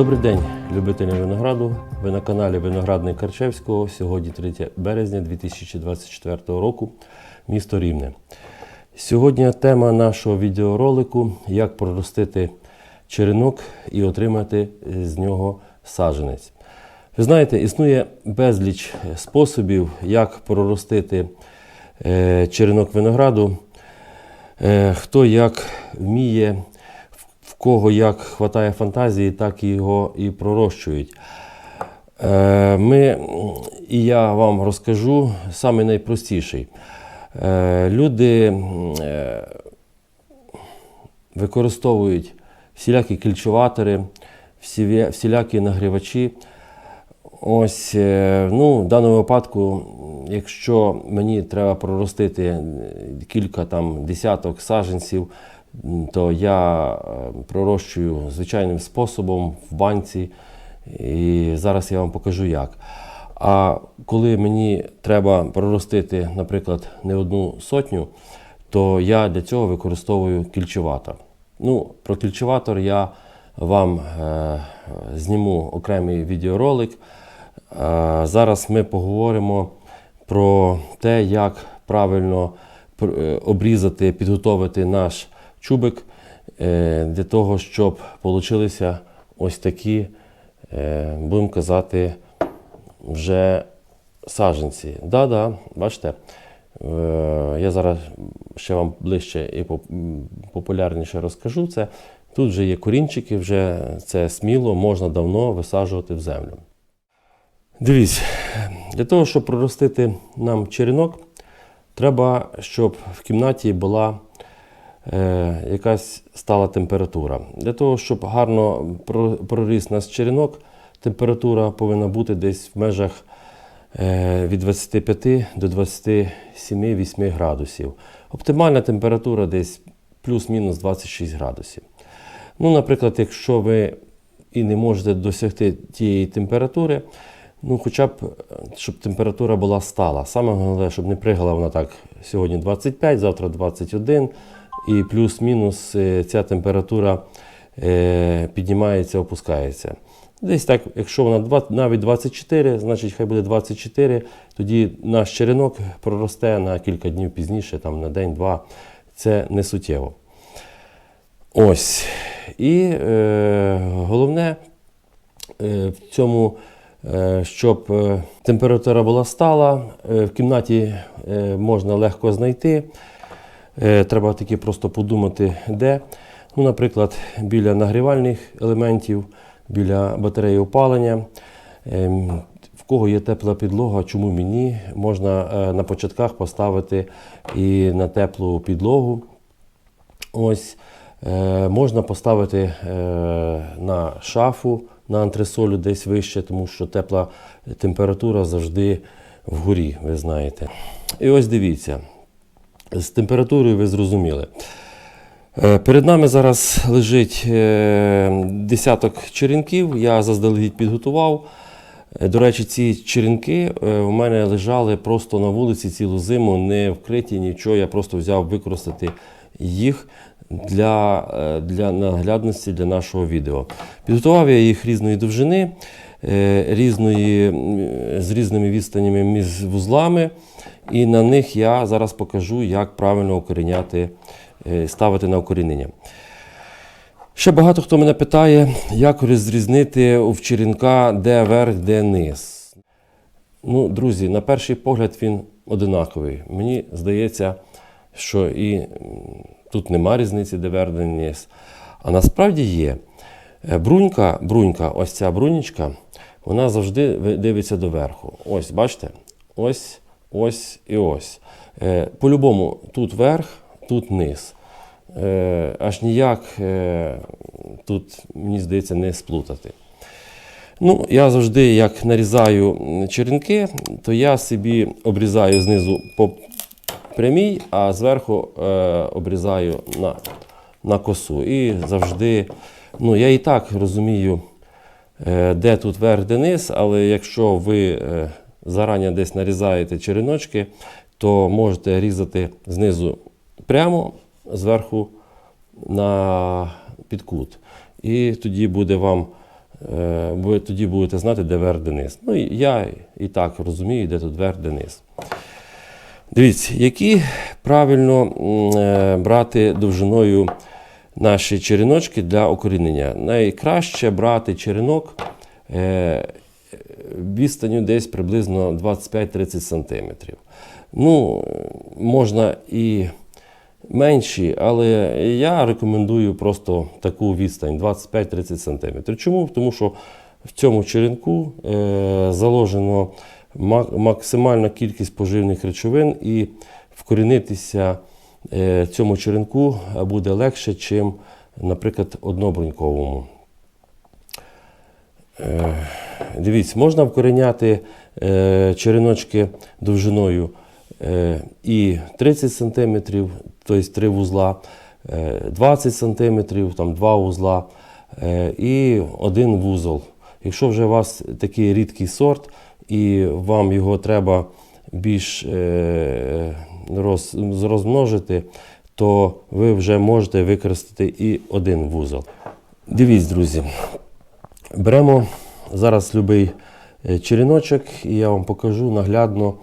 Добрий день, любителі винограду. Ви на каналі Виноградник Карчевського. Сьогодні 3 березня 2024 року, місто Рівне. Сьогодні тема нашого відеоролику як проростити черенок і отримати з нього саджанець. Ви знаєте, існує безліч способів, як проростити е, черенок винограду. Е, Хто як вміє, кого як хватає фантазії, так його і пророщують. Е, Ми, і я вам розкажу саме найпростіший. Е, Люди е, використовують всілякі кільчуватори, всі- всілякі нагрівачі. Ось, ну, в даному випадку, якщо мені треба проростити кілька там десяток саджанців, м, то я е, пророщую звичайним способом в банці. І зараз я вам покажу як. А коли мені треба проростити, наприклад, не одну сотню, то я для цього використовую кільчуватор. Ну, про кільчуватор я вам е, зніму окремий відеоролик. Е, зараз ми поговоримо про те, як правильно пр- е, обрізати, підготовити наш чубик е, для того, щоб получилися ось такі, е, будемо казати, вже саджанці. Да-да, бачите, е, я зараз ще вам ближче і популярніше розкажу це. Тут вже є корінчики, вже це сміло можна давно висаджувати в землю. Дивіться, для того, щоб проростити нам черенок, треба, щоб в кімнаті була якась стала температура. Для того, щоб гарно проріс наш черенок, температура повинна бути десь в межах е, від 25 до 27-8 градусів. Оптимальна температура десь плюс-мінус 26 градусів. Ну, наприклад, якщо ви і не можете досягти тієї температури, ну хоча б е, щоб температура була стала. Саме головне, щоб не пригала вона так сьогодні 25, завтра 21, і плюс-мінус е, ця температура е, піднімається, опускається. Десь так, якщо вона два- навіть 24, значить хай буде 24, тоді наш черенок проросте на кілька днів пізніше, там на день-два. Це не суттєво. Ось. І е, головне е, в цьому, е, щоб е, температура була стала, е, в кімнаті е, можна легко знайти. Е, треба таки просто подумати, де. Ну, наприклад, біля нагрівальних елементів, біля батареї опалення. Ем, В кого є тепла підлога, чому мені? Можна е, на початках поставити і на теплу підлогу. Ось е, можна поставити на шафу на антресолю десь вище, тому що тепла температура завжди вгорі, ви знаєте. І ось дивіться, з температурою ви зрозуміли. Е, Перед нами зараз лежить е, десяток черенків, я заздалегідь підготував. Е, До речі, ці черенки у мене лежали просто на вулиці цілу зиму, не вкриті нічого. Я просто взяв використати їх для, для наглядності для нашого відео. Підготував я їх різної довжини, різної, з різними відстанями між вузлами, і на них я зараз покажу, як правильно укоріняти, е, ставити на укорінення. Ще багато хто мене питає, як розрізнити у черенка, де верх, де низ. Ну, друзі, на перший погляд він одинаковий. Мені здається, що і тут нема різниці, де верх, де низ. А насправді є. Е, Брунька, брунька, ось ця брунічка, вона завжди ви- дивиться доверху. Ось, бачите? Ось, ось і ось. Е, По-любому, тут верх, тут низ. Е, аж ніяк е, тут, мені здається, не сплутати. Ну, я завжди, як нарізаю черенки, то я собі обрізаю знизу по прямій, а зверху е, обрізаю на, на косу. І завжди, ну, я і так розумію, е, де тут верх, де низ, але якщо ви е, зарані десь нарізаєте череночки, то можете різати знизу прямо, зверху на підкут. І тоді буде вам Е, Ви тоді будете знати, де верх, де низ. Ну, я і так розумію, де тут верх, де низ. Дивіться, які правильно е, брати довжиною наші череночки для окорінення. Найкраще брати черенок е, відстанню десь приблизно 25-30 см. Ну, можна і менші, але я рекомендую просто таку відстань 25-30 см. Чому? Тому що в цьому черенку е, заложено максимальна кількість поживних речовин і вкорінитися е, цьому черенку буде легше, чим, наприклад, однобруньковому. Е, Дивіться, можна вкореняти е, череночки довжиною е, і 30 см, тобто 3 вузла, е, 20 см, там 2 вузла і один вузол. Якщо вже у вас такий рідкий сорт і вам його треба більш роз, розмножити, то ви вже можете використати і один вузол. Дивіться, друзі, Беремо зараз будь-який череночок, і я вам покажу наглядно,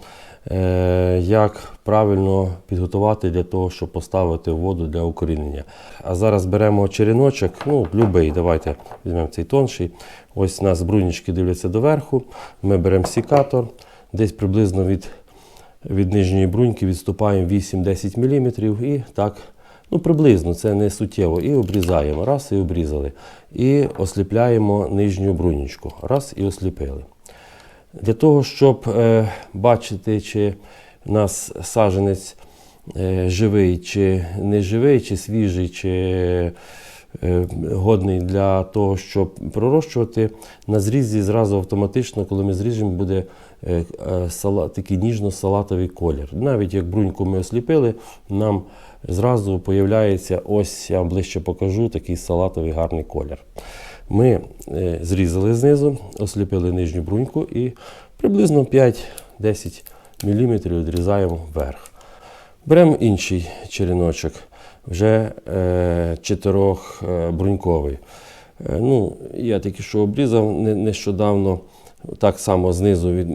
е, як правильно підготувати для того, щоб поставити воду для укорінення. А зараз беремо череночок, ну, будь-який, давайте візьмемо цей тонший. Ось у нас брунічки дивляться доверху. Ми беремо сікатор, десь приблизно від, від нижньої бруньки відступаємо 8-10 мм і так Ну, приблизно, це не суттєво. І обрізаємо. Раз і обрізали. І осліпляємо нижню брунічку. Раз і осліпили. Для того, щоб е, бачити, чи у нас саженець е, живий, чи не живий, чи свіжий, чи е, годний для того, щоб пророщувати, на зрізі зразу автоматично, коли ми зріжемо, буде е, е, сала, такий ніжно-салатовий колір. Навіть як бруньку ми осліпили, нам зразу появляється, ось я вам ближче покажу, такий салатовий гарний колір. Ми е, зрізали знизу, осліпили нижню бруньку і приблизно 5-10 мм відрізаємо вверх. Беремо інший череночок, вже е, чотирьохбруньковий. Е, ну, я тільки що обрізав нещодавно. Так само знизу від,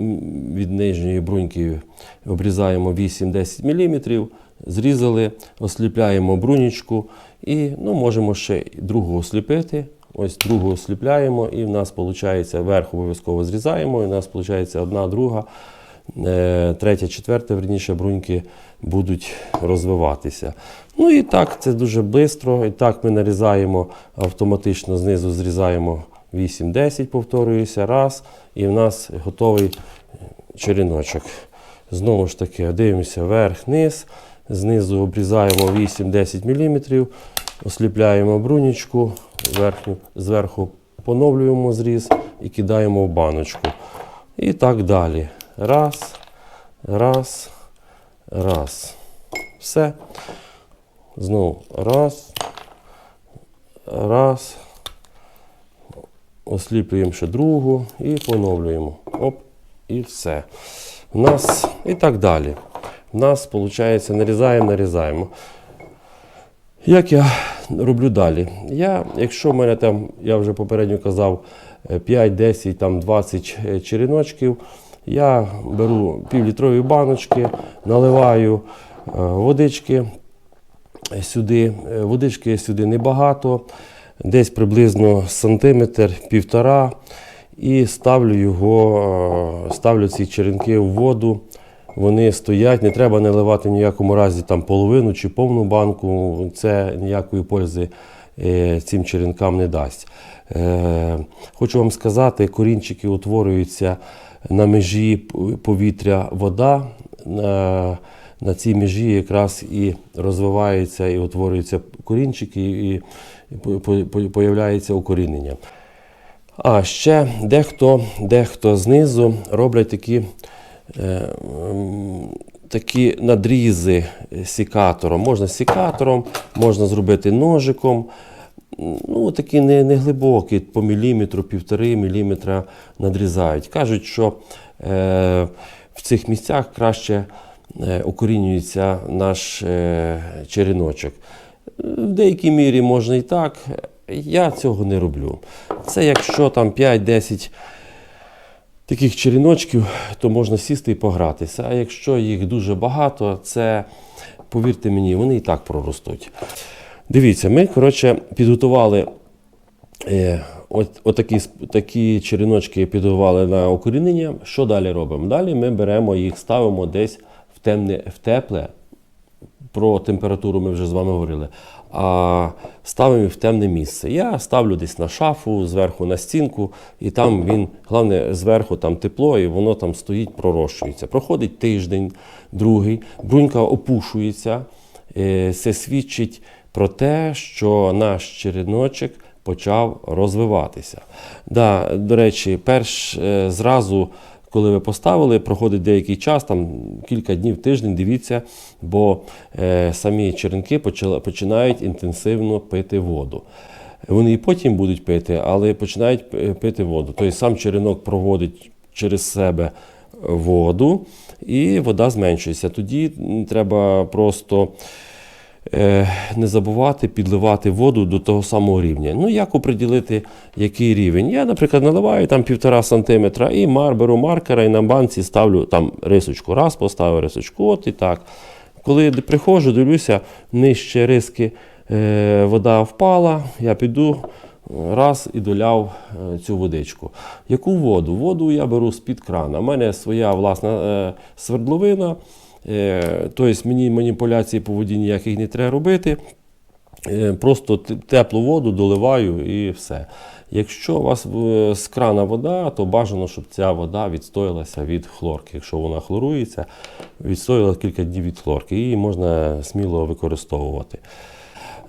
від нижньої бруньки обрізаємо 8-10 мм, зрізали, осліпляємо брунічку і ну, можемо ще другу осліпити. Ось другу осліпляємо, і в нас виходить, верх обов'язково зрізаємо, і в нас виходить одна, друга, е, третя, четверта, верніше, бруньки будуть розвиватися. Ну і так, це дуже швидко. І так ми нарізаємо автоматично знизу зрізаємо 8-10, повторююся, раз, і в нас готовий череночок. Знову ж таки, дивимося вверх-низ, знизу обрізаємо 8-10 мм, осліпляємо брунічку, верхню, зверху поновлюємо зріз і кидаємо в баночку. І так далі. Раз, раз, раз. Все. Знову раз, раз. Осліплюємо ще другу і поновлюємо. Оп, і все. У нас і так далі. Нас, виходить, нарізаємо, нарізаємо. Як я роблю далі? Я, якщо в мене там, я вже попередньо казав, е, 5, 10, там 20 е, череночків, я беру півлітрові баночки, наливаю е, водички сюди. Е, Водички сюди небагато, десь приблизно сантиметр, півтора. І ставлю його, е, ставлю ці черенки в воду. Вони стоять, не треба наливати ніякому разі там половину чи повну банку. Це ніякої пользи е, цим черенкам не дасть. Е, Хочу вам сказати, корінчики утворюються на межі повітря вода. На, на цій межі якраз і розвиваються і утворюються корінчики, і, і по- по- по- появляється укорінення. А ще дехто, дехто знизу роблять такі, е, такі надрізи сікатором. Можна сікатором, можна зробити ножиком. Ну, такі не, не глибокі, по міліметру, півтори міліметра надрізають. Кажуть, що е, в цих місцях краще е, укорінюється наш е, череночок. В деякій мірі можна і так, я цього не роблю. Це якщо там 5-10 таких черіночків, то можна сісти і погратися. А якщо їх дуже багато, це, повірте мені, вони і так проростуть. Дивіться, ми, коротше, підготували Е, от, отакі, такі черіночки підготували на окорінення. Що далі робимо? Далі ми беремо їх, ставимо десь в, темне, в тепле. Про температуру ми вже з вами говорили. А ставимо в темне місце. Я ставлю десь на шафу, зверху на стінку, і там він, головне, зверху там тепло, і воно там стоїть, пророщується. Проходить тиждень, другий, брунька опушується. Е, Це свідчить про те, що наш череночок почав розвиватися. Да, до речі, перш е, зразу, коли ви поставили, проходить деякий час, там кілька днів, тиждень, дивіться, бо е, самі черенки починають інтенсивно пити воду. Вони і потім будуть пити, але починають пити воду. Тобто сам черенок проводить через себе воду, і вода зменшується. Тоді треба просто е, не забувати підливати воду до того самого рівня. Ну, як оприділити, який рівень? Я, наприклад, наливаю там півтора сантиметра і мар, беру маркера і на банці ставлю там рисочку. Раз поставив рисочку, от і так. Коли приходжу, дивлюся, нижче риски е, вода впала, я піду. Раз і доляв е, цю водичку. Яку воду? Воду я беру з-під крана. У мене своя власна е, свердловина. Е, тобто мені маніпуляції по воді ніяких не треба робити. Е, Просто теплу воду доливаю і все. Якщо у вас е, з крана вода, то бажано, щоб ця вода відстоялася від хлорки. Якщо вона хлорується, відстояла кілька днів від хлорки, її можна сміло використовувати.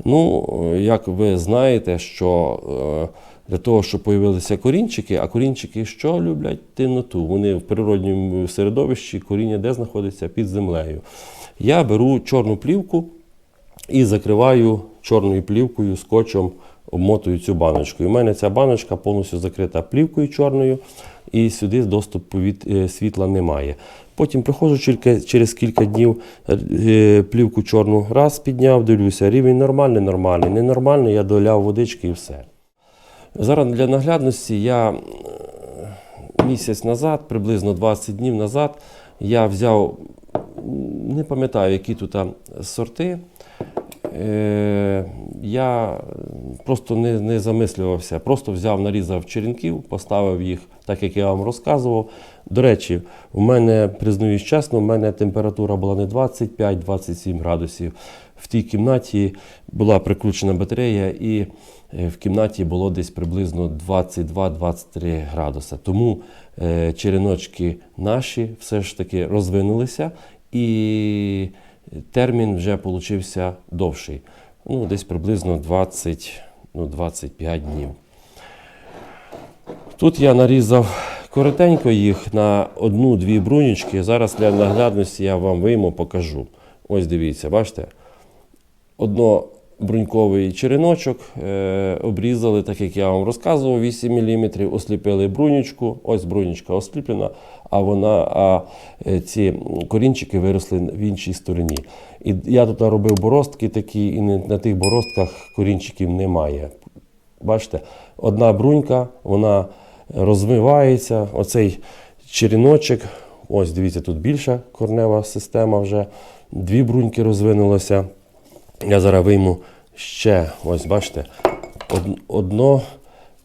Ну, е, як ви знаєте, що е, для того, щоб появилися корінчики, а корінчики що люблять темноту? Вони в природньому середовищі коріння де знаходиться під землею. Я беру чорну плівку і закриваю чорною плівкою, скотчем, обмотую цю баночку. І в мене ця баночка повністю закрита плівкою чорною, і сюди доступу від е, світла немає. Потім приходжу через кілька днів, е, плівку чорну раз підняв, дивлюся, рівень нормальний, нормальний, ненормальний, я доляв водички і все. Зараз для наглядності я е, місяць назад, приблизно 20 днів назад, я взяв, не пам'ятаю, які тут сорти. Е, я просто не, не замислювався, просто взяв, нарізав черенків, поставив їх так, як я вам розказував. До речі, у мене, признаюсь чесно, у мене температура була не 25-27 градусів. В тій кімнаті була прикручена батарея, і е, в кімнаті було десь приблизно 22-23 градуси. Тому е, череночки наші все ж таки розвинулися, і термін вже получився довший. Ну, десь приблизно 20, ну, 25 днів. Тут я нарізав коротенько їх на одну-дві брунючки. Зараз для наглядності я вам вийму, покажу. Ось дивіться, бачите? Однобруньковий череночок е, обрізали, так як я вам розказував, 8 мм, осліпили брунючку. Ось брунючка осліплена, а вона, а е, ці корінчики виросли в іншій стороні. І я тут робив боростки такі, і на тих боростках корінчиків немає. Бачите, одна брунька, вона розвивається. Оцей черіночок, ось дивіться, тут більша корнева система вже. Дві бруньки розвинулося. Я зараз вийму ще, ось бачите, од-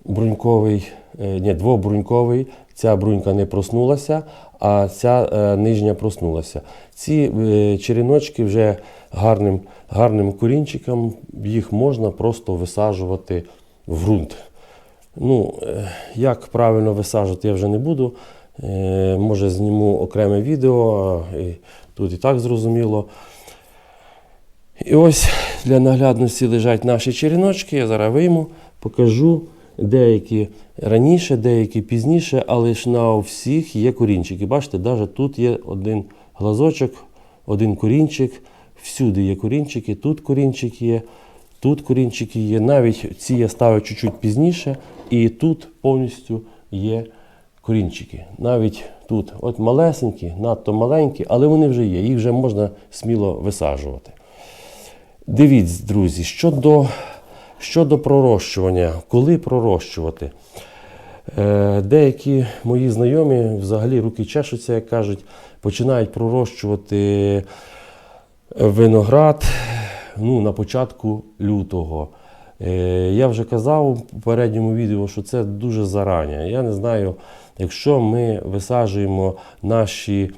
однобруньковий, е, ні, двобруньковий. Ця брунька не проснулася, а ця е, нижня проснулася. Ці е, черіночки вже гарним, гарним корінчиком, їх можна просто висаджувати в ґрунт. Ну, е, як правильно висаджувати, я вже не буду. Е, Може, зніму окреме відео, і тут і так зрозуміло. І ось для наглядності лежать наші черіночки. Я зараз вийму, покажу. Деякі раніше, деякі пізніше, але ж на всіх є корінчики. Бачите, навіть тут є один глазочок, один корінчик. Всюди є корінчики, тут корінчик є, тут корінчики є. Навіть ці я ставив чуть-чуть пізніше, і тут повністю є корінчики. Навіть тут от малесенькі, надто маленькі, але вони вже є, їх вже можна сміло висаджувати. Дивіться, друзі, щодо Щодо пророщування, коли пророщувати? Е, Деякі мої знайомі взагалі руки чешуться, як кажуть, починають пророщувати виноград ну, на початку лютого. Е, Я вже казав у попередньому відео, що це дуже зарані. Я не знаю, якщо ми висаджуємо наші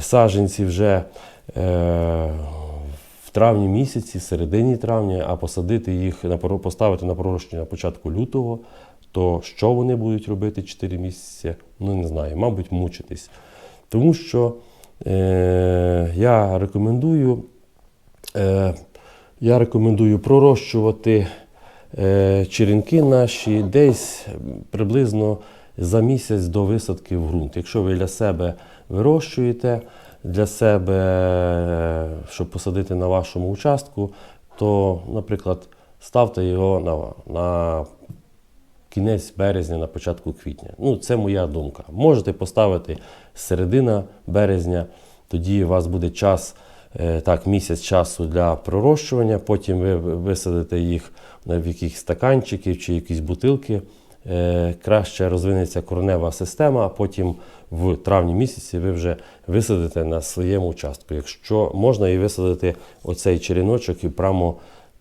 саджанці вже е, в травні місяці, середині травня, а посадити їх на поставити на пророщення початку лютого, то що вони будуть робити 4 місяці? Ну не знаю, мабуть, мучитись. Тому що е, я рекомендую, е, я рекомендую пророщувати е, черенки наші десь приблизно за місяць до висадки в ґрунт. Якщо ви для себе вирощуєте, для себе, е, щоб посадити на вашому участку, то, наприклад, ставте його на, на кінець березня, на початку квітня. Ну, це моя думка. Можете поставити середина березня, тоді у вас буде час, е, так, місяць часу для пророщування, потім ви висадите їх в якихось стаканчиків чи якісь бутилки. Е, Краще розвинеться коренева система, а потім в травні місяці ви вже висадите на своєму участку. Якщо можна і висадити оцей череночок і прямо,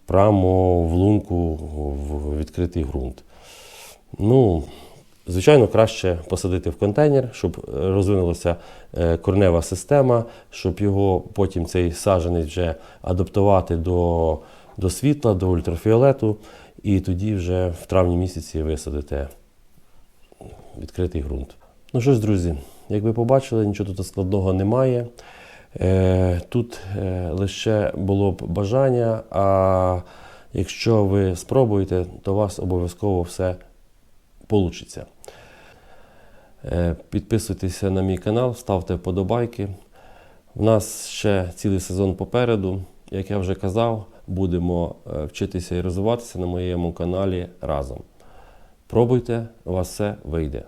прямо в лунку в відкритий ґрунт. Ну, звичайно, краще посадити в контейнер, щоб розвинулася е, коренева система, щоб його потім цей саджанець вже адаптувати до, до світла, до ультрафіолету, і тоді вже в травні місяці висадите відкритий ґрунт. Ну що ж, друзі, як ви побачили, нічого тут складного немає. Е, Тут е, лише було б бажання, а якщо ви спробуєте, то у вас обов'язково все вийде. Підписуйтеся на мій канал, ставте вподобайки. У нас ще цілий сезон попереду. Як я вже казав, будемо е, вчитися і розвиватися на моєму каналі разом. Пробуйте, у вас все вийде.